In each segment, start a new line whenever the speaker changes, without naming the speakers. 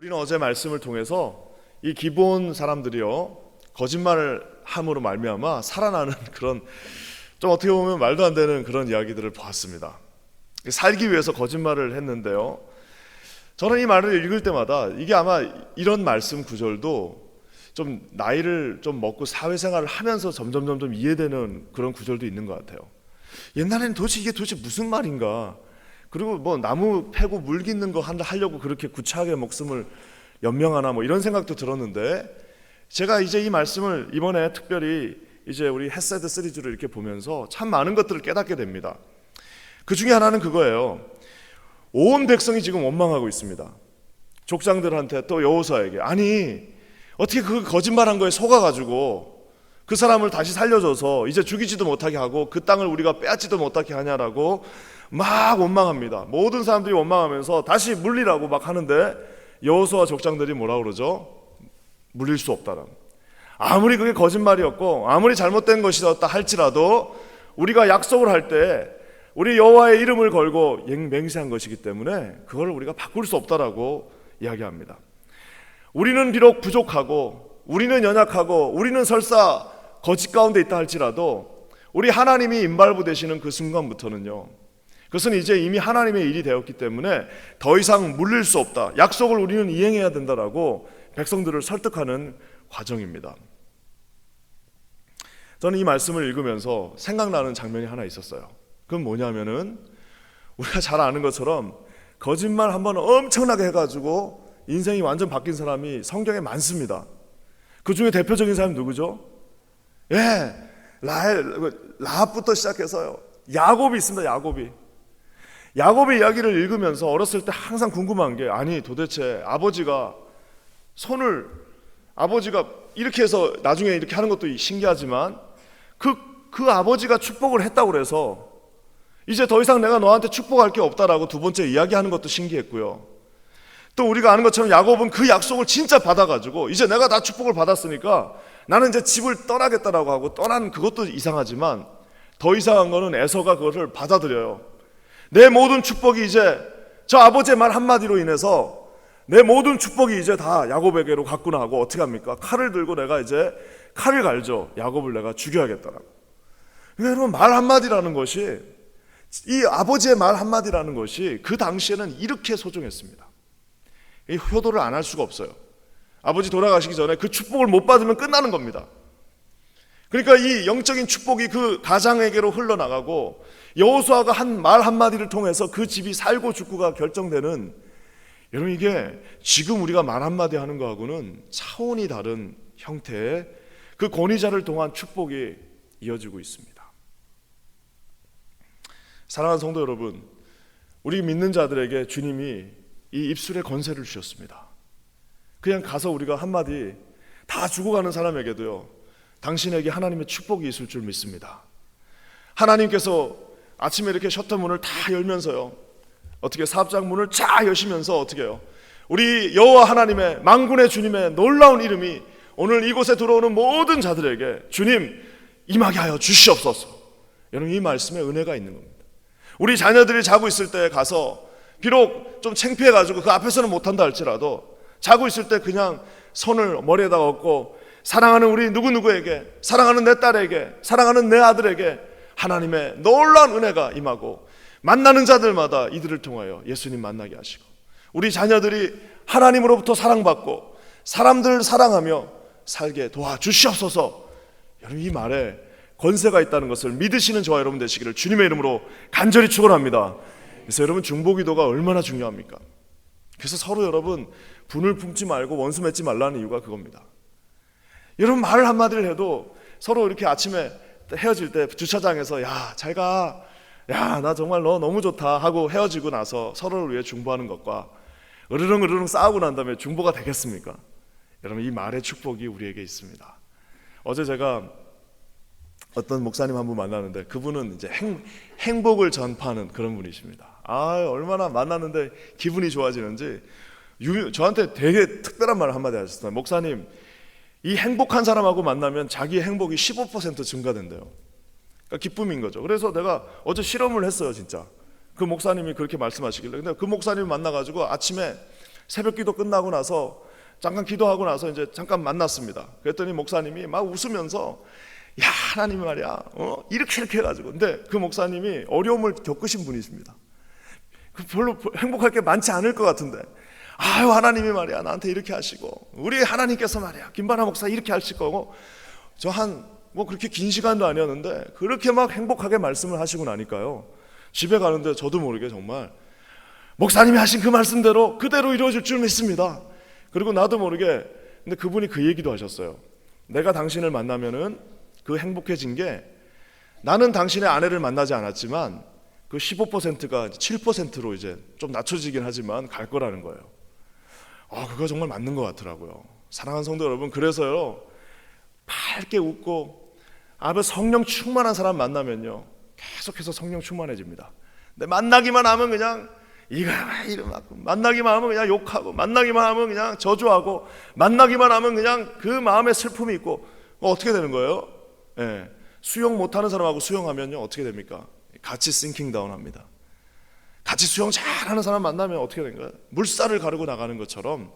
우리는 어제 말씀을 통해서 이 기본 사람들이요 거짓말을 함으로 말미암아 살아나는 그런 좀 어떻게 보면 말도 안 되는 그런 이야기들을 보았습니다. 살기 위해서 거짓말을 했는데요. 저는 이 말을 읽을 때마다 이게 아마 이런 말씀 구절도 좀 나이를 좀 먹고 사회생활을 하면서 점점 점점 이해되는 그런 구절도 있는 것 같아요. 옛날에는 도대체 이게 도대체 무슨 말인가? 그리고 뭐 나무 패고 물 깃는 거 한다 하려고 그렇게 구차하게 목숨을 연명하나 뭐 이런 생각도 들었는데 제가 이제 이 말씀을 이번에 특별히 이제 우리 헤세드 시리즈를 이렇게 보면서 참 많은 것들을 깨닫게 됩니다. 그 중에 하나는 그거예요. 온 백성이 지금 원망하고 있습니다. 족장들한테 또 여호사에게 아니 어떻게 그 거짓말한 거에 속아가지고 그 사람을 다시 살려줘서 이제 죽이지도 못하게 하고 그 땅을 우리가 빼앗지도 못하게 하냐라고 막 원망합니다. 모든 사람들이 원망하면서 다시 물리라고 막 하는데 여호수아 족장들이 뭐라 그러죠? 물릴 수 없다는. 아무리 그게 거짓말이었고 아무리 잘못된 것이었다 할지라도 우리가 약속을 할 때 우리 여호와의 이름을 걸고 맹세한 것이기 때문에 그걸 우리가 바꿀 수 없다라고 이야기합니다. 우리는 비록 부족하고 우리는 연약하고 우리는 설사 거짓 가운데 있다 할지라도 우리 하나님이 임발부 되시는 그 순간부터는요. 그것은 이제 이미 하나님의 일이 되었기 때문에 더 이상 물릴 수 없다. 약속을 우리는 이행해야 된다라고 백성들을 설득하는 과정입니다. 저는 이 말씀을 읽으면서 생각나는 장면이 하나 있었어요. 그건 뭐냐면은 우리가 잘 아는 것처럼 거짓말 한 번 엄청나게 해가지고 인생이 완전 바뀐 사람이 성경에 많습니다. 그 중에 대표적인 사람이 누구죠? 예, 라헬, 라합부터 시작해서요. 야곱이 있습니다. 야곱이. 야곱의 이야기를 읽으면서 어렸을 때 항상 궁금한 게 아니 도대체 아버지가 손을 아버지가 이렇게 해서 나중에 이렇게 하는 것도 신기하지만 그, 그 아버지가 축복을 했다고 그래서 이제 더 이상 내가 너한테 축복할 게 없다라고 두 번째 이야기하는 것도 신기했고요. 또 우리가 아는 것처럼 야곱은 그 약속을 진짜 받아가지고 이제 내가 다 축복을 받았으니까 나는 이제 집을 떠나겠다라고 하고 떠난 그것도 이상하지만 더 이상한 거는 에서가 그것을 받아들여요. 내 모든 축복이 이제 저 아버지의 말 한마디로 인해서 내 모든 축복이 이제 다 야곱에게로 갔구나 하고 어떻게 합니까? 칼을 들고 내가 이제 칼을 갈죠. 야곱을 내가 죽여야겠다라고. 그러니까 여러분 말 한마디라는 것이 이 아버지의 말 한마디라는 것이 그 당시에는 이렇게 소중했습니다. 이 효도를 안 할 수가 없어요. 아버지 돌아가시기 전에 그 축복을 못 받으면 끝나는 겁니다. 그러니까 이 영적인 축복이 그 가장에게로 흘러나가고 여호수아가 한 말 한마디를 통해서 그 집이 살고 죽고가 결정되는 여러분 이게 지금 우리가 말 한마디 하는 거하고는 차원이 다른 형태의 그 권위자를 통한 축복이 이어지고 있습니다. 사랑하는 성도 여러분, 우리 믿는 자들에게 주님이 이 입술의 권세를 주셨습니다. 그냥 가서 우리가 한마디 다 죽어가는 사람에게도요, 당신에게 하나님의 축복이 있을 줄 믿습니다. 하나님께서 아침에 이렇게 셔터 문을 다 열면서요, 어떻게 사업장 문을 쫙 여시면서 어떻게 해요? 우리 여호와 하나님의 망군의 주님의 놀라운 이름이 오늘 이곳에 들어오는 모든 자들에게 주님 임하게 하여 주시옵소서. 여러분 이 말씀에 은혜가 있는 겁니다. 우리 자녀들이 자고 있을 때 가서 비록 좀 창피해 가지고 그 앞에서는 못 한다 할지라도 자고 있을 때 그냥 손을 머리에다 얹고 사랑하는 우리 누구누구에게 사랑하는 내 딸에게 사랑하는 내 아들에게 하나님의 놀라운 은혜가 임하고 만나는 자들마다 이들을 통하여 예수님 만나게 하시고 우리 자녀들이 하나님으로부터 사랑받고 사람들을 사랑하며 살게 도와주시옵소서. 여러분 이 말에 권세가 있다는 것을 믿으시는 저와 여러분 되시기를 주님의 이름으로 간절히 축원합니다. 그래서 여러분 중보기도가 얼마나 중요합니까? 그래서 서로 여러분 분을 품지 말고 원수 맺지 말라는 이유가 그겁니다. 여러분 말 한마디를 해도 서로 이렇게 아침에 헤어질 때 주차장에서 야 잘 가. 야, 나 정말 너 너무 좋다 하고 헤어지고 나서 서로를 위해 중보하는 것과 으르렁 으르렁 싸우고 난 다음에 중보가 되겠습니까? 여러분 이 말의 축복이 우리에게 있습니다. 어제 제가 어떤 목사님 한 분 만나는데 그분은 이제 행, 행복을 전파하는 그런 분이십니다. 아 얼마나 만났는데 기분이 좋아지는지 유, 저한테 되게 특별한 말을 한마디 하셨어요. 목사님 이 행복한 사람하고 만나면 자기 행복이 15% 증가된대요. 그러니까 기쁨인 거죠. 그래서 내가 어제 실험을 했어요, 진짜. 그 목사님이 그렇게 말씀하시길래. 근데 그 목사님 만나가지고 아침에 새벽 기도 끝나고 나서 잠깐 기도하고 나서 이제 잠깐 만났습니다. 그랬더니 목사님이 막 웃으면서 야 하나님 말이야 어? 이렇게 이렇게 해가지고 근데 그 목사님이 어려움을 겪으신 분이십니다. 그 별로 행복할 게 많지 않을 것 같은데 아유 하나님이 말이야 나한테 이렇게 하시고 우리 하나님께서 말이야 김바나 목사 이렇게 하실 거고 저 한 뭐 그렇게 긴 시간도 아니었는데 그렇게 막 행복하게 말씀을 하시고 나니까요 집에 가는데 저도 모르게 정말 목사님이 하신 그 말씀대로 그대로 이루어질 줄 믿습니다. 그리고 나도 모르게 근데 그분이 그 얘기도 하셨어요. 내가 당신을 만나면은 그 행복해진 게 나는 당신의 아내를 만나지 않았지만 그 15%가 7%로 이제 좀 낮춰지긴 하지만 갈 거라는 거예요. 아, 그거 정말 맞는 것 같더라고요. 사랑하는 성도 여러분, 그래서요, 밝게 웃고, 앞에 성령 충만한 사람 만나면요, 계속해서 성령 충만해집니다. 근데 만나기만 하면 그냥, 이거 이름하고, 만나기만 하면 그냥 욕하고, 만나기만 하면 그냥 저주하고, 만나기만 하면 그냥 그 마음에 슬픔이 있고, 어떻게 되는 거예요? 예. 수영 못하는 사람하고 수영하면요, 어떻게 됩니까? 같이 싱킹 다운 합니다. 같이 수영 잘하는 사람 만나면 어떻게 된가요? 물살을 가르고 나가는 것처럼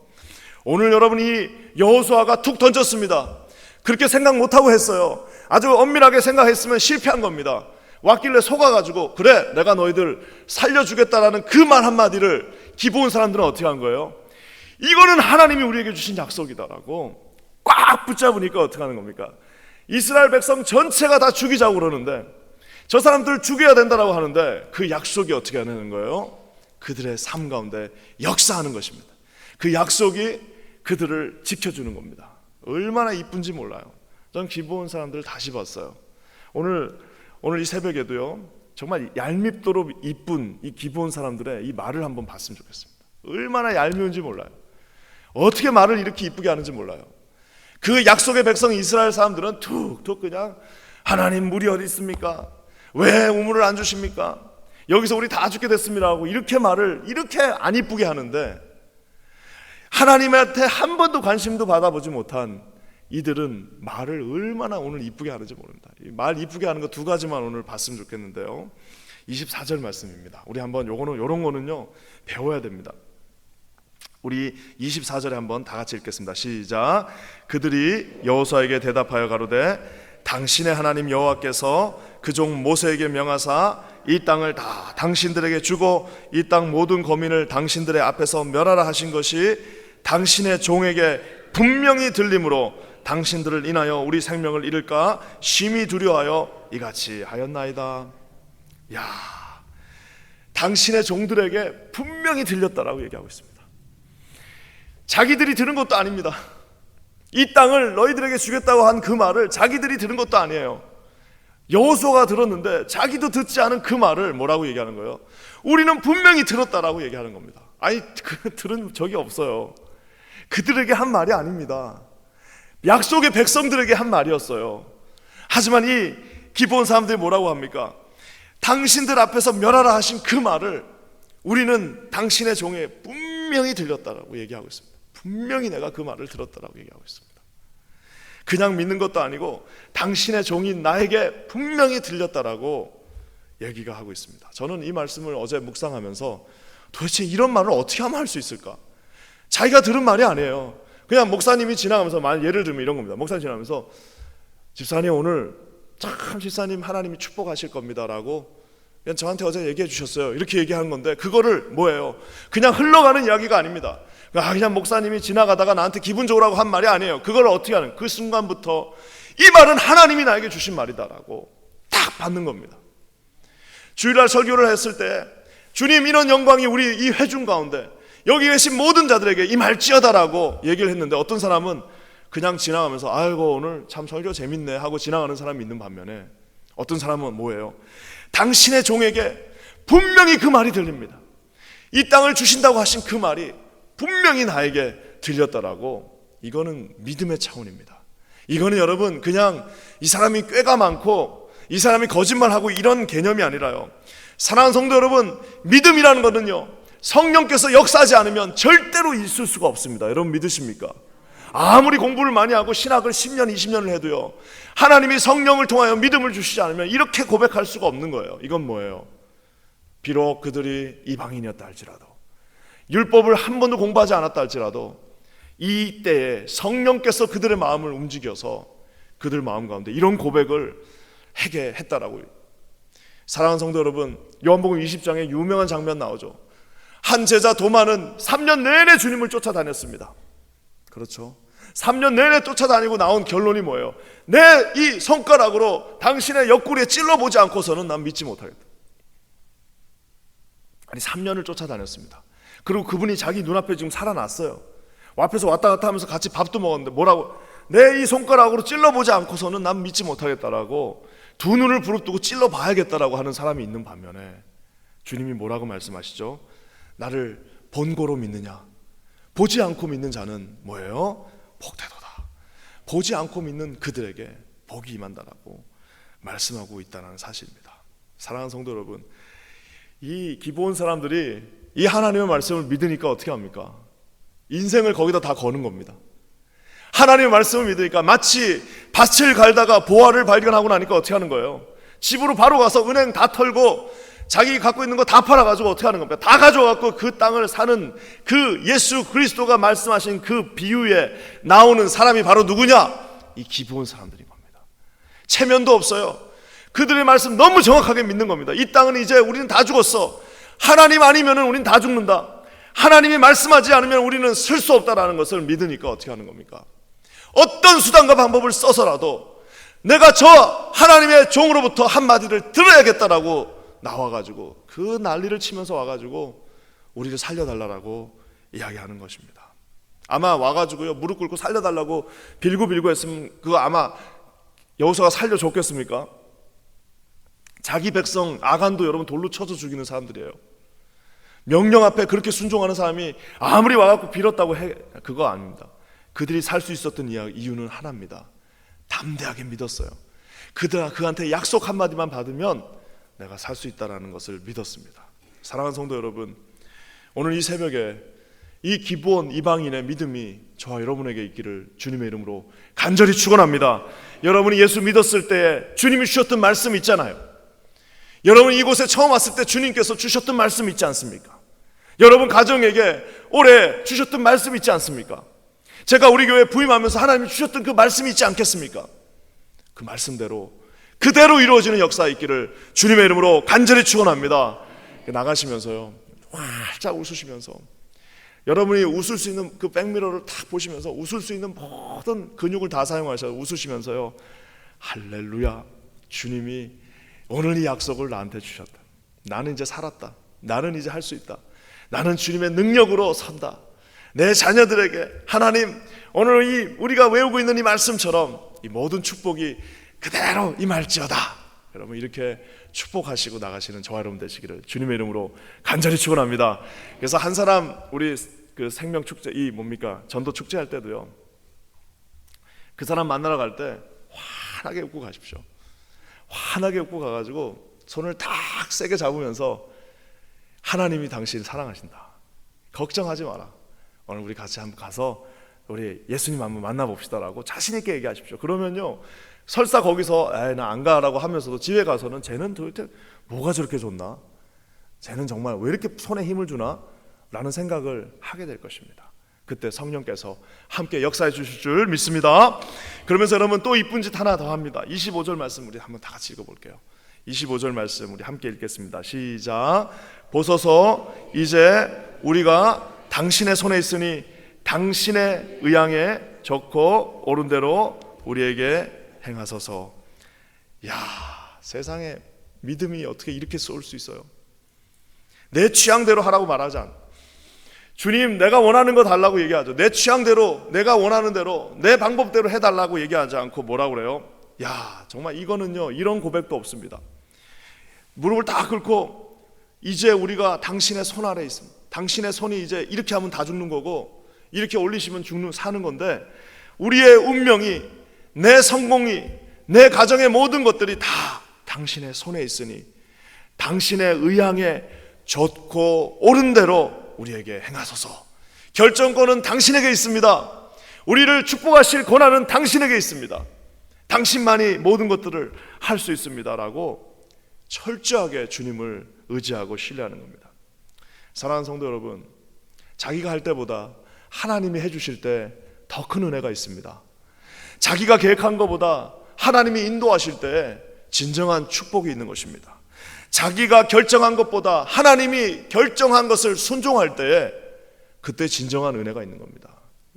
오늘 여러분이 여호수아가 툭 던졌습니다. 그렇게 생각 못하고 했어요. 아주 엄밀하게 생각했으면 실패한 겁니다. 왔길래 속아가지고 그래 내가 너희들 살려주겠다라는 그 말 한마디를 기본 사람들은 어떻게 한 거예요? 이거는 하나님이 우리에게 주신 약속이다라고 꽉 붙잡으니까 어떻게 하는 겁니까? 이스라엘 백성 전체가 다 죽이자고 그러는데 저 사람들 죽여야 된다라고 하는데 그 약속이 어떻게 하는 거예요? 그들의 삶 가운데 역사하는 것입니다. 그 약속이 그들을 지켜주는 겁니다. 얼마나 이쁜지 몰라요. 전 기본 사람들을 다시 봤어요. 오늘 오늘 이 새벽에도요. 정말 얄밉도록 이쁜 이 기본 사람들의 이 말을 한번 봤으면 좋겠습니다. 얼마나 얄미운지 몰라요. 어떻게 말을 이렇게 이쁘게 하는지 몰라요. 그 약속의 백성 이스라엘 사람들은 툭툭 그냥 하나님 물이 어디 있습니까? 왜 우물을 안 주십니까? 여기서 우리 다 죽게 됐습니다 하고 이렇게 말을 이렇게 안 이쁘게 하는데 하나님한테 한 번도 관심도 받아보지 못한 이들은 말을 얼마나 오늘 이쁘게 하는지 모릅니다. 말 이쁘게 하는 거 두 가지만 오늘 봤으면 좋겠는데요. 24절 말씀입니다. 우리 한번 요거는 요런 거는요 배워야 됩니다. 우리 24절에 한번 다 같이 읽겠습니다. 시작. 그들이 여호수아에게 대답하여 가로되 당신의 하나님 여호와께서 그 종 모세에게 명하사 이 땅을 다 당신들에게 주고 이 땅 모든 거민을 당신들의 앞에서 멸하라 하신 것이 당신의 종에게 분명히 들림으로 당신들을 인하여 우리 생명을 잃을까 심히 두려워하여 이같이 하였나이다. 야, 당신의 종들에게 분명히 들렸다라고 얘기하고 있습니다. 자기들이 들은 것도 아닙니다. 이 땅을 너희들에게 주겠다고 한 그 말을 자기들이 들은 것도 아니에요. 여호수아가 들었는데 자기도 듣지 않은 그 말을 뭐라고 얘기하는 거예요? 우리는 분명히 들었다라고 얘기하는 겁니다. 아니 그 들은 적이 없어요. 그들에게 한 말이 아닙니다. 약속의 백성들에게 한 말이었어요. 하지만 이 기본 사람들이 뭐라고 합니까? 당신들 앞에서 멸하라 하신 그 말을 우리는 당신의 종에 분명히 들렸다라고 얘기하고 있습니다. 분명히 내가 그 말을 들었다라고 얘기하고 있습니다. 그냥 믿는 것도 아니고 당신의 종인 나에게 분명히 들렸다라고 얘기가 하고 있습니다. 저는 이 말씀을 어제 묵상하면서 도대체 이런 말을 어떻게 하면 할 수 있을까? 자기가 들은 말이 아니에요. 그냥 목사님이 지나가면서 말 예를 들면 이런 겁니다. 목사님 지나가면서 집사님 오늘 참 집사님 하나님이 축복하실 겁니다라고 그냥 저한테 어제 얘기해 주셨어요. 이렇게 얘기하는 건데 그거를 뭐예요? 그냥 흘러가는 이야기가 아닙니다. 아, 그냥 목사님이 지나가다가 나한테 기분 좋으라고 한 말이 아니에요. 그걸 어떻게 하는? 그 순간부터 이 말은 하나님이 나에게 주신 말이다라고 딱 받는 겁니다. 주일날 설교를 했을 때 주님 이런 영광이 우리 이 회중 가운데 여기 계신 모든 자들에게 임할지어다라고 얘기를 했는데 어떤 사람은 그냥 지나가면서 아이고 오늘 참 설교 재밌네 하고 지나가는 사람이 있는 반면에 어떤 사람은 뭐예요? 당신의 종에게 분명히 그 말이 들립니다. 이 땅을 주신다고 하신 그 말이 분명히 나에게 들렸다라고 이거는 믿음의 차원입니다. 이거는 여러분 그냥 이 사람이 꾀가 많고 이 사람이 거짓말하고 이런 개념이 아니라요. 사랑하는 성도 여러분, 믿음이라는 것은요. 성령께서 역사하지 않으면 절대로 있을 수가 없습니다. 여러분 믿으십니까? 아무리 공부를 많이 하고 신학을 10년, 20년을 해도요. 하나님이 성령을 통하여 믿음을 주시지 않으면 이렇게 고백할 수가 없는 거예요. 이건 뭐예요? 비록 그들이 이방인이었다 할지라도 율법을 한 번도 공부하지 않았다 할지라도 이 때에 성령께서 그들의 마음을 움직여서 그들 마음 가운데 이런 고백을 하게 했다라고 사랑하는 성도 여러분 요한복음 20장에 유명한 장면 나오죠. 한 제자 도마는 3년 내내 주님을 쫓아다녔습니다. 그렇죠? 3년 내내 쫓아다니고 나온 결론이 뭐예요? 내 이 손가락으로 당신의 옆구리에 찔러보지 않고서는 난 믿지 못하겠다. 아니 3년을 쫓아다녔습니다 그리고 그분이 자기 눈앞에 지금 살아났어요 앞에서 왔다 갔다 하면서 같이 밥도 먹었는데 뭐라고 내 이 손가락으로 찔러보지 않고서는 난 믿지 못하겠다라고 두 눈을 부릅뜨고 찔러봐야겠다라고 하는 사람이 있는 반면에 주님이 뭐라고 말씀하시죠? 나를 본고로 믿느냐? 보지 않고 믿는 자는 뭐예요? 복되도다. 보지 않고 믿는 그들에게 복이 임한다라고 말씀하고 있다는 사실입니다. 사랑하는 성도 여러분, 이 기본 사람들이 이 하나님의 말씀을 믿으니까 어떻게 합니까? 인생을 거기다 다 거는 겁니다. 하나님의 말씀을 믿으니까 마치 밭을 갈다가 보화를 발견하고 나니까 어떻게 하는 거예요? 집으로 바로 가서 은행 다 털고 자기 갖고 있는 거 다 팔아가지고 어떻게 하는 겁니까? 다 가져갖고 그 땅을 사는 그 예수 그리스도가 말씀하신 그 비유에 나오는 사람이 바로 누구냐? 이 기본 사람들인 겁니다. 체면도 없어요. 그들의 말씀 너무 정확하게 믿는 겁니다. 이 땅은 이제 우리는 다 죽었어. 하나님 아니면 우리는 다 죽는다. 하나님이 말씀하지 않으면 우리는 쓸 수 없다라는 것을 믿으니까 어떻게 하는 겁니까? 어떤 수단과 방법을 써서라도 내가 저 하나님의 종으로부터 한마디를 들어야겠다라고 나와가지고 그 난리를 치면서 와가지고 우리를 살려달라고 이야기하는 것입니다. 아마 와가지고요 무릎 꿇고 살려달라고 빌고 빌고 했으면 그거 아마 여호수아가 살려줬겠습니까? 자기 백성 아간도 여러분 돌로 쳐서 죽이는 사람들이에요. 명령 앞에 그렇게 순종하는 사람이 아무리 와갖고 빌었다고 해 그거 아닙니다. 그들이 살 수 있었던 이유는 하나입니다. 담대하게 믿었어요. 그들 그한테 약속 한 마디만 받으면 내가 살 수 있다라는 것을 믿었습니다. 사랑하는 성도 여러분, 오늘 이 새벽에 이 기본 이방인의 믿음이 저와 여러분에게 있기를 주님의 이름으로 간절히 축원합니다. 여러분이 예수 믿었을 때 주님이 주셨던 말씀 있잖아요. 여러분 이곳에 처음 왔을 때 주님께서 주셨던 말씀 있지 않습니까? 여러분 가정에게 올해 주셨던 말씀 있지 않습니까? 제가 우리 교회 부임하면서 하나님이 주셨던 그 말씀이 있지 않겠습니까? 그 말씀대로 그대로 이루어지는 역사 있기를 주님의 이름으로 간절히 축원합니다. 나가시면서요. 활짝 웃으시면서 여러분이 웃을 수 있는 그 백미러를 딱 보시면서 웃을 수 있는 모든 근육을 다 사용하셔서 웃으시면서요. 할렐루야. 주님이 오늘 이 약속을 나한테 주셨다. 나는 이제 살았다. 나는 이제 할 수 있다. 나는 주님의 능력으로 산다. 내 자녀들에게 하나님 오늘 이 우리가 외우고 있는 이 말씀처럼 이 모든 축복이 그대로 임할지어다. 여러분 이렇게 축복하시고 나가시는 저와 여러분 되시기를 주님의 이름으로 간절히 축원합니다. 그래서 한 사람 우리 그 생명 축제 이 뭡니까 전도 축제 할 때도요. 그 사람 만나러 갈 때 환하게 웃고 가십시오. 환하게 웃고 가가지고 손을 딱 세게 잡으면서 하나님이 당신을 사랑하신다. 걱정하지 마라. 오늘 우리 같이 한번 가서 우리 예수님 한번 만나봅시다라고 자신 있게 얘기하십시오. 그러면요 설사 거기서 나 안 가라고 하면서도 집에 가서는 쟤는 도대체 뭐가 저렇게 좋나? 쟤는 정말 왜 이렇게 손에 힘을 주나? 라는 생각을 하게 될 것입니다. 그때 성령께서 함께 역사해 주실 줄 믿습니다. 그러면서 여러분 또 이쁜 짓 하나 더 합니다. 25절 말씀 우리 한번 다 같이 읽어볼게요. 25절 말씀 우리 함께 읽겠습니다. 시작. 보소서 이제 우리가 당신의 손에 있으니 당신의 의향에 좋고 옳은 대로 우리에게 행하소서. 야, 세상에 믿음이 어떻게 이렇게 쏠 수 있어요? 내 취향대로 하라고 말하지 않. 주님, 내가 원하는 거 달라고 얘기하죠. 내 취향대로, 내가 원하는 대로, 내 방법대로 해달라고 얘기하지 않고 뭐라고 그래요? 야, 정말 이거는요, 이런 고백도 없습니다. 무릎을 딱 꿇고, 이제 우리가 당신의 손 아래 있습니다. 당신의 손이 이제 이렇게 하면 다 죽는 거고, 이렇게 올리시면 죽는, 사는 건데, 우리의 운명이, 내 성공이, 내 가정의 모든 것들이 다 당신의 손에 있으니, 당신의 의향에 좋고 옳은 대로 우리에게 행하소서. 결정권은 당신에게 있습니다. 우리를 축복하실 권한은 당신에게 있습니다. 당신만이 모든 것들을 할 수 있습니다라고 철저하게 주님을 의지하고 신뢰하는 겁니다. 사랑하는 성도 여러분, 자기가 할 때보다 하나님이 해주실 때 더 큰 은혜가 있습니다. 자기가 계획한 것보다 하나님이 인도하실 때 진정한 축복이 있는 것입니다. 자기가 결정한 것보다 하나님이 결정한 것을 순종할 때에 그때 진정한 은혜가 있는 겁니다.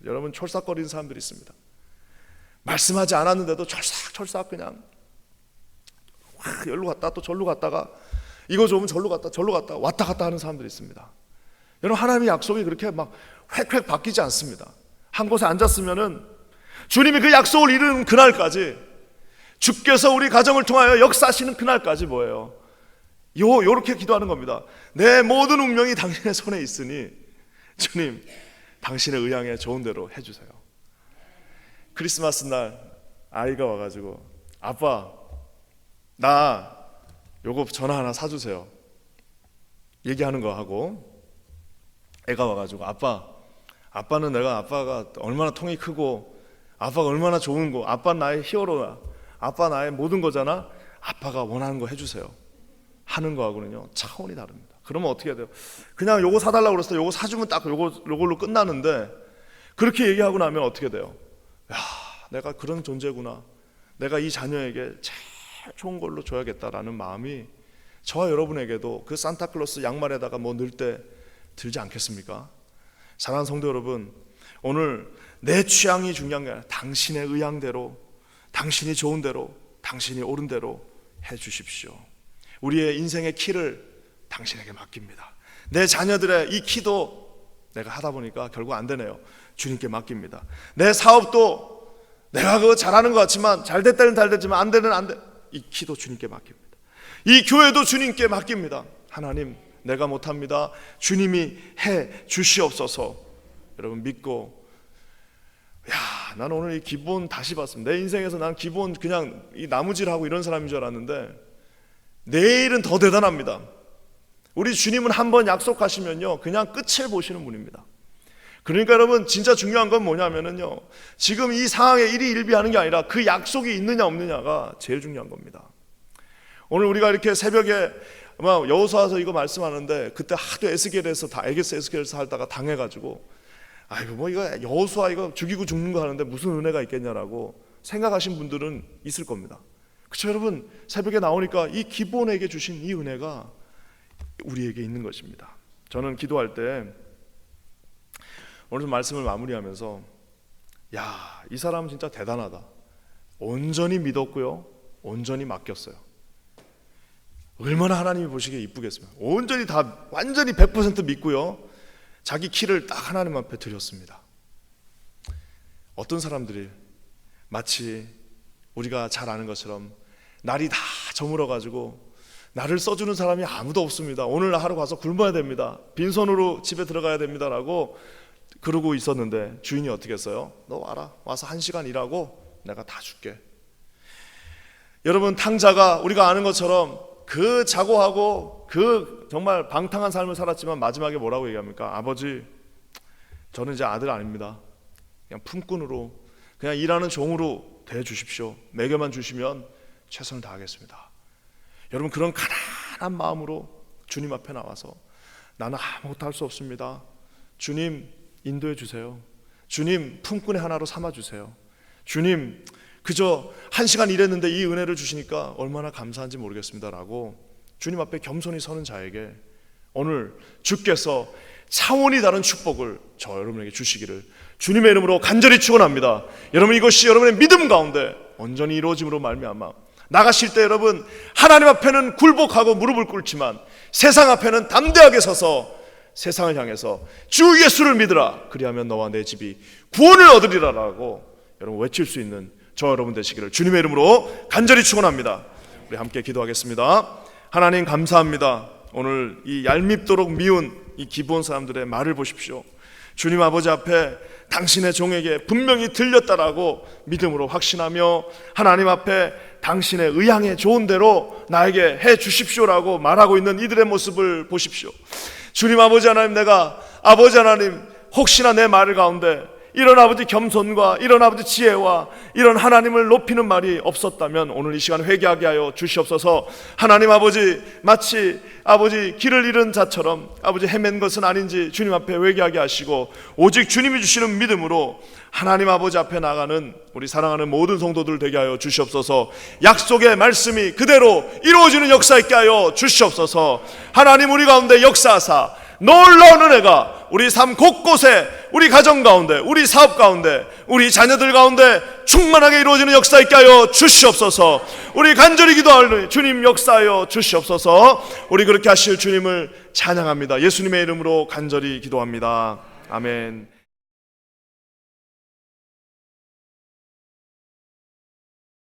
여러분 철삭거리는 사람들이 있습니다. 말씀하지 않았는데도 철삭철삭 그냥 와, 여기로 갔다 또 절로 갔다가 이거 좋으면 절로 갔다 절로 갔다 왔다 갔다 하는 사람들이 있습니다. 여러분 하나님의 약속이 그렇게 막 획획 바뀌지 않습니다. 한 곳에 앉았으면은 주님이 그 약속을 이루는 그날까지 주께서 우리 가정을 통하여 역사하시는 그날까지 뭐예요? 요 요렇게 기도하는 겁니다. 내 모든 운명이 당신의 손에 있으니 주님 당신의 의향에 좋은 대로 해 주세요. 크리스마스 날 아이가 와 가지고 아빠 나 요거 전화 하나 사 주세요. 얘기하는 거 하고 애가 와 가지고 아빠 아빠는 내가 아빠가 얼마나 통이 크고 아빠가 얼마나 좋은 거 아빠 나의 히어로야 아빠 나의 모든 거잖아 아빠가 원하는 거 해주세요 하는 거하고는요 차원이 다릅니다. 그러면 어떻게 해야 돼요? 그냥 요거 사달라고 그랬을 때 요거 사주면 딱 요거 요걸로 끝나는데 그렇게 얘기하고 나면 어떻게 돼요? 야 내가 그런 존재구나. 내가 이 자녀에게 제일 좋은 걸로 줘야겠다라는 마음이 저와 여러분에게도 그 산타클로스 양말에다가 뭐 넣을 때 들지 않겠습니까? 사랑하는 성도 여러분, 오늘 내 취향이 중요한 게 아니라 당신의 의향대로, 당신이 좋은 대로, 당신이 옳은 대로 해 주십시오. 우리의 인생의 키를 당신에게 맡깁니다. 내 자녀들의 이 키도 내가 하다 보니까 결국 안 되네요. 주님께 맡깁니다. 내 사업도 내가 그거 잘하는 것 같지만 잘 됐다는 잘 됐지만 안 되는 안 돼. 이 키도 주님께 맡깁니다. 이 교회도 주님께 맡깁니다. 하나님, 내가 못합니다. 주님이 해 주시옵소서. 여러분 믿고 야, 나는 오늘 이 기본 다시 봤습니다. 내 인생에서 난 기본 그냥 이 나무질하고 이런 사람인 줄 알았는데 내일은 더 대단합니다. 우리 주님은 한 번 약속하시면요. 그냥 끝을 보시는 분입니다. 그러니까 여러분 진짜 중요한 건 뭐냐면은요. 지금 이 상황에 일이 일비하는 게 아니라 그 약속이 있느냐 없느냐가 제일 중요한 겁니다. 오늘 우리가 이렇게 새벽에 아마 여호수아서 이거 말씀하는데 그때 하도 에스겔에서 다 에게스 에스겔에서 살다가 당해가지고 아이고 뭐 이거 여호수아 이거 죽이고 죽는 거 하는데 무슨 은혜가 있겠냐라고 생각하신 분들은 있을 겁니다. 그렇죠 여러분 새벽에 나오니까 이 기본에게 주신 이 은혜가 우리에게 있는 것입니다. 저는 기도할 때 오늘 좀 말씀을 마무리하면서 야 이 사람은 진짜 대단하다. 온전히 믿었고요, 온전히 맡겼어요. 얼마나 하나님이 보시기에 이쁘겠습니까? 온전히 다 완전히 100% 믿고요. 자기 키를 딱 하나님 앞에 드렸습니다. 어떤 사람들이 마치 우리가 잘 아는 것처럼 날이 다 저물어 가지고 나를 써주는 사람이 아무도 없습니다. 오늘 하루 가서 굶어야 됩니다. 빈손으로 집에 들어가야 됩니다라고 그러고 있었는데 주인이 어떻게 했어요? 너 와라. 와서 한 시간 일하고 내가 다 줄게. 여러분 탕자가 우리가 아는 것처럼 그 자고하고 그 정말 방탕한 삶을 살았지만 마지막에 뭐라고 얘기합니까? 아버지, 저는 이제 아들 아닙니다. 그냥 품꾼으로 그냥 일하는 종으로 대 주십시오. 매겨만 주시면 최선을 다하겠습니다. 여러분 그런 가난한 마음으로 주님 앞에 나와서 나는 아무것도 할 수 없습니다. 주님 인도해 주세요. 주님 품꾼의 하나로 삼아 주세요. 주님 그저 한 시간 일했는데 이 은혜를 주시니까 얼마나 감사한지 모르겠습니다라고 주님 앞에 겸손히 서는 자에게 오늘 주께서 차원이 다른 축복을 저 여러분에게 주시기를 주님의 이름으로 간절히 축원합니다. 여러분 이것이 여러분의 믿음 가운데 온전히 이루어짐으로 말미암아 나가실 때 여러분 하나님 앞에는 굴복하고 무릎을 꿇지만 세상 앞에는 담대하게 서서 세상을 향해서 주 예수를 믿으라 그리하면 너와 내 집이 구원을 얻으리라라고 여러분 외칠 수 있는 저 여러분 되시기를 주님의 이름으로 간절히 축원합니다. 우리 함께 기도하겠습니다. 하나님 감사합니다. 오늘 이 얄밉도록 미운 이 기본 사람들의 말을 보십시오. 주님 아버지 앞에 당신의 종에게 분명히 들렸다라고 믿음으로 확신하며 하나님 앞에 당신의 의향에 좋은 대로 나에게 해 주십시오라고 말하고 있는 이들의 모습을 보십시오. 주님 아버지 하나님 내가 아버지 하나님 혹시나 내 말을 가운데 이런 아버지 겸손과 이런 아버지 지혜와 이런 하나님을 높이는 말이 없었다면 오늘 이 시간 회개하게 하여 주시옵소서. 하나님 아버지 마치 아버지 길을 잃은 자처럼 아버지 헤맨 것은 아닌지 주님 앞에 회개하게 하시고 오직 주님이 주시는 믿음으로 하나님 아버지 앞에 나가는 우리 사랑하는 모든 성도들 되게 하여 주시옵소서. 약속의 말씀이 그대로 이루어지는 역사 있게 하여 주시옵소서. 하나님 우리 가운데 역사하사 놀라운 은혜가 우리 삶 곳곳에 우리 가정 가운데 우리 사업 가운데 우리 자녀들 가운데 충만하게 이루어지는 역사 있게 하여 주시옵소서. 우리 간절히 기도할 주님 역사하여 주시옵소서. 우리 그렇게 하실 주님을 찬양합니다. 예수님의 이름으로 간절히 기도합니다. 아멘